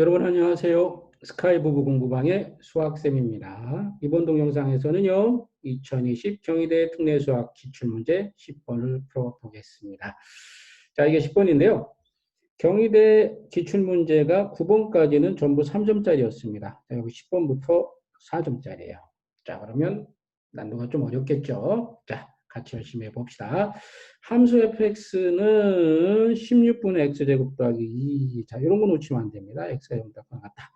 여러분 안녕하세요. 스카이부부 공부방의 수학쌤입니다. 이번 동영상에서는요. 2020 경희대 특례수학 기출문제 10번을 풀어보겠습니다. 자, 이게 10번인데요. 경희대 기출문제가 9번까지는 전부 3점짜리였습니다. 자, 여기 10번부터 4점짜리예요. 자, 그러면 난도가 좀 어렵겠죠? 자, 같이 열심히 해봅시다. 함수 fx는 16분의 x제곱 더하기 2. 자, 이런 거 놓치면 안 됩니다. x가 0다 같다.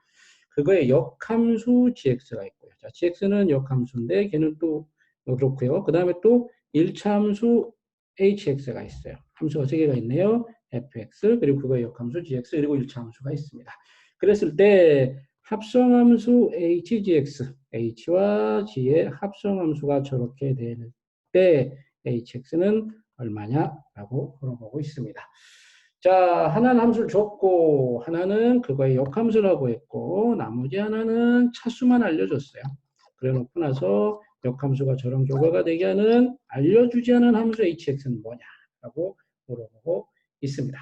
그거에 역함수 gx가 있고요. 자, gx는 역함수인데 걔는 또 그렇고요. 그 다음에 또 1차 함수 hx가 있어요. 함수가 3개가 있네요. fx 그리고 그거의 역함수 gx 그리고 1차 함수가 있습니다. 그랬을 때 합성함수 hgx, h와 g의 합성함수가 저렇게 될 때 hx는 얼마냐라고 물어보고 있습니다. 자, 하나는 함수를 줬고 하나는 그거의 역함수라고 했고 나머지 하나는 차수만 알려줬어요. 그래 놓고 나서 역함수가 저런 결과가 되게 하는 알려주지 않은 함수 hx는 뭐냐라고 물어보고 있습니다.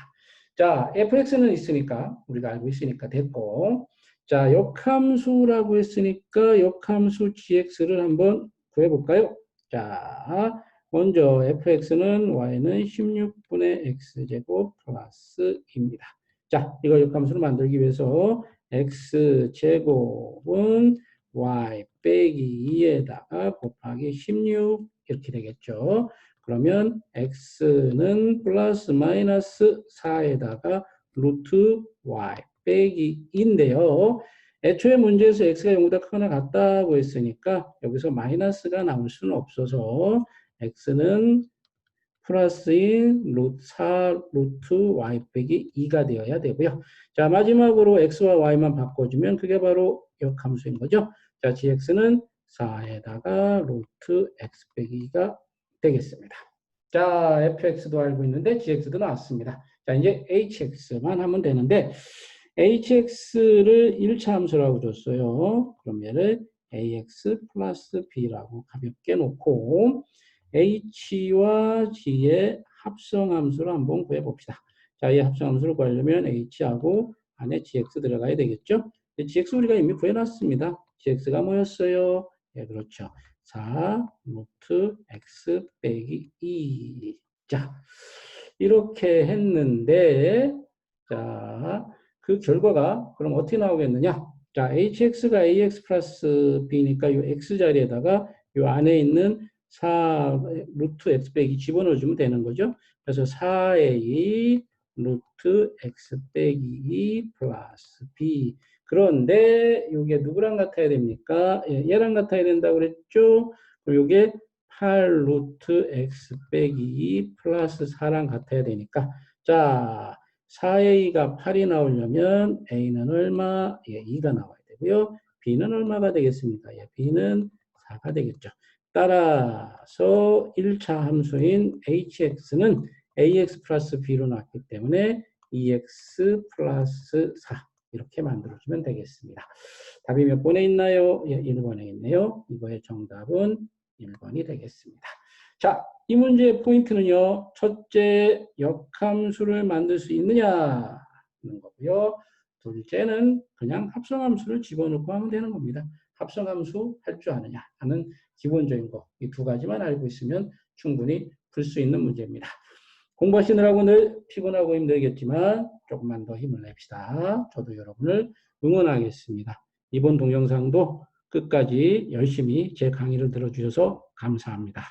자, fx는 있으니까 우리가 알고 있으니까 됐고 자, 역함수라고 했으니까 역함수 gx를 한번 구해볼까요? 자, 먼저 fx는 y는 16분의 x제곱 플러스입니다. 자, 이거 역함수를 만들기 위해서 x제곱은 y 빼기 2에다가 곱하기 16 이렇게 되겠죠. 그러면 x는 플러스 마이너스 4에다가 루트 y 빼기 2인데요. 애초에 문제에서 x가 0보다 크거나 같다고 했으니까 여기서 마이너스가 나올 수는 없어서 x는 플러스인 루트 4 루트 y 빼기 2가 되어야 되고요. 자 마지막으로 x와 y만 바꿔주면 그게 바로 역함수인 거죠. 자 gx는 4에다가 루트 x 빼기 2가 되겠습니다. 자 fx도 알고 있는데 gx도 나왔습니다. 자 이제 hx만 하면 되는데 hx를 1차 함수라고 줬어요. 그러면은 ax 플러스 b라고 가볍게 놓고 h와 g의 합성함수를 한번 구해봅시다. 자, 이 합성함수를 구하려면 h하고 안에 gx 들어가야 되겠죠? gx 우리가 이미 구해놨습니다. gx가 뭐였어요? 예, 그렇죠. 4 루트 x 빼기 2. 자, 이렇게 했는데 자, 그 결과가 그럼 어떻게 나오겠느냐? 자, hx가 ax 플러스 b니까 이 x 자리에다가 이 안에 있는 4 루트 x 빼기 집어넣어주면 되는 거죠. 그래서 4a 루트 x 빼기 2 플러스 b. 그런데 이게 누구랑 같아야 됩니까? 예, 얘랑 같아야 된다고 그랬죠? 그리고 이게 8 루트 x 빼기 2 플러스 4랑 같아야 되니까 자 4a가 8이 나오려면 a는 얼마? 예, 2가 나와야 되고요. b는 얼마가 되겠습니까? 예, b는 4가 되겠죠. 따라서 1차 함수인 hx는 ax 플러스 b로 나왔기 때문에 2x 플러스 4 이렇게 만들어주면 되겠습니다. 답이 몇 번에 있나요? 예, 1번에 있네요. 이거의 정답은 1번이 되겠습니다. 자, 이 문제의 포인트는요. 첫째, 역함수를 만들 수 있느냐 하는 거고요. 둘째는 그냥 합성함수를 집어넣고 하면 되는 겁니다. 합성함수 할 줄 아느냐 하는 기본적인 거. 이 두 가지만 알고 있으면 충분히 풀 수 있는 문제입니다. 공부하시느라고 늘 피곤하고 힘들겠지만 조금만 더 힘을 냅시다. 저도 여러분을 응원하겠습니다. 이번 동영상도 끝까지 열심히 제 강의를 들어주셔서 감사합니다.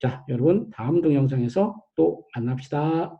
자, 여러분 다음 동영상에서 또 만납시다.